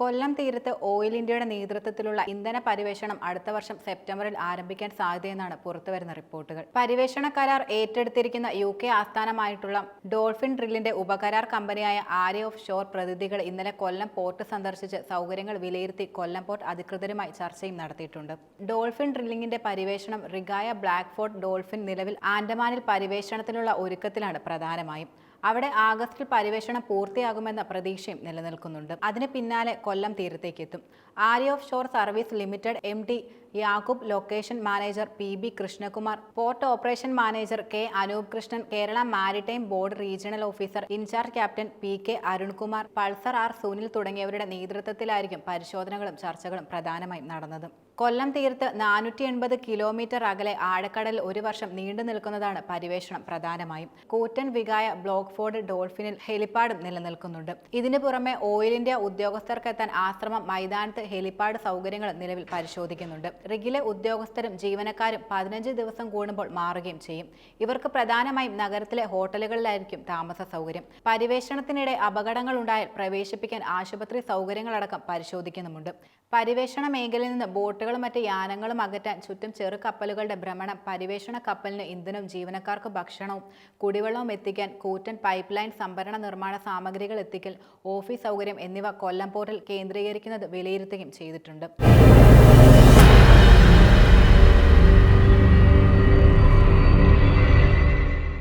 കൊല്ലം തീരത്ത് ഓയിൽ ഇന്ത്യയുടെ നേതൃത്വത്തിലുള്ള ഇന്ധന പരിവേഷണം അടുത്ത വർഷം സെപ്റ്റംബറിൽ ആരംഭിക്കാൻ സാധ്യതയെന്നാണ് പുറത്തുവരുന്ന റിപ്പോർട്ടുകൾ. പരിവേഷണ കരാർ ഏറ്റെടുത്തിരിക്കുന്ന യു കെ ആസ്ഥാനമായിട്ടുള്ള ഡോൾഫിൻ ഡ്രില്ലിന്റെ ഉപകരാർ കമ്പനിയായ ആര്യ ഓഫ് ഷോർ പ്രതിനിധികൾ ഇന്നലെ കൊല്ലം പോർട്ട് സന്ദർശിച്ച് സൗകര്യങ്ങൾ വിലയിരുത്തി കൊല്ലം പോർട്ട് അധികൃതരുമായി ചർച്ചയും നടത്തിയിട്ടുണ്ട്. ഡോൾഫിൻ ഡ്രില്ലിംഗിന്റെ പരിവേഷണം റിഗായ ബ്ലാക്ക് ഫോർട്ട് ഡോൾഫിൻ നിലവിൽ ആൻഡമാനിൽ പരിവേഷണത്തിനുള്ള ഒരുക്കത്തിലാണ് പ്രധാനമായും. അവിടെ ആഗസ്റ്റിൽ പരിവേഷണം പൂർത്തിയാകുമെന്ന പ്രതീക്ഷയും നിലനിൽക്കുന്നുണ്ട്. അതിന് പിന്നാലെ കൊല്ലം തീരത്തേക്ക് എത്തും. Arya offshore service limited M Yakub location manager P B Krishnakumar port operation manager K Anoop Krishnan Kerala maritime board regional officer in charge captain P K Arunkumar Pulsar R Sunil തുടങ്ങിയവരുടെ നേതൃത്വത്തിലായിരിക്കും പരിശോധനകളും ചർച്ചകളും പ്രധാനമായും നടന്നത്. കൊല്ലം തീരത്ത് നാനൂറ്റി എൺപത് kilometre അകലെ ആഴക്കടൽ ഒരു വർഷം നീണ്ടു നിൽക്കുന്നതാണ് പരിവേഷണം പ്രധാനമായും. കൂറ്റൻ വികായ ബ്ലോക്ക് ഫോർഡ് ഡോൾഫിനിൽ ഹെലിപ്പാഡും നിലനിൽക്കുന്നുണ്ട്. ഇതിനു പുറമെ ഓയിൽ ഇന്ത്യ ഉദ്യോഗസ്ഥർക്കെത്താൻ ആശ്രമം മൈതാനത്ത് ഹെലിപ്പാഡ് സൗകര്യങ്ങൾ നിലവിൽ പരിശോധിക്കുന്നുണ്ട്. റിഗിലെ ഉദ്യോഗസ്ഥരും ജീവനക്കാരും പതിനഞ്ച് ദിവസം കൂടുമ്പോൾ മാറുകയും ചെയ്യും. ഇവർക്ക് പ്രധാനമായും നഗരത്തിലെ ഹോട്ടലുകളിലായിരിക്കും താമസ സൗകര്യം. പരിവേഷണത്തിനിടെ അപകടങ്ങൾ ഉണ്ടായാൽ പ്രവേശിപ്പിക്കാൻ ആശുപത്രി സൗകര്യങ്ങളടക്കം പരിശോധിക്കുന്നുമുണ്ട്. പരിവേഷണ മേഖലയിൽ നിന്ന് ബോട്ടുകളും മറ്റ് യാനങ്ങളും അകറ്റാൻ ചുറ്റും ചെറു കപ്പലുകളുടെ ഭ്രമണം പരിവേഷണ കപ്പലിന് ഇന്ധനവും ജീവനക്കാർക്ക് ഭക്ഷണവും കുടിവെള്ളവും എത്തിക്കാൻ കൂറ്റൻ പൈപ്പ് ലൈൻ സംഭരണ നിർമ്മാണ സാമഗ്രികൾ എത്തിക്കൽ ഓഫീസ് സൗകര്യം എന്നിവ കൊല്ലം പോർട്ടിൽ കേന്ദ്രീകരിക്കുന്നത് വിലയിരുത്തുകയും ചെയ്തിട്ടുണ്ട്.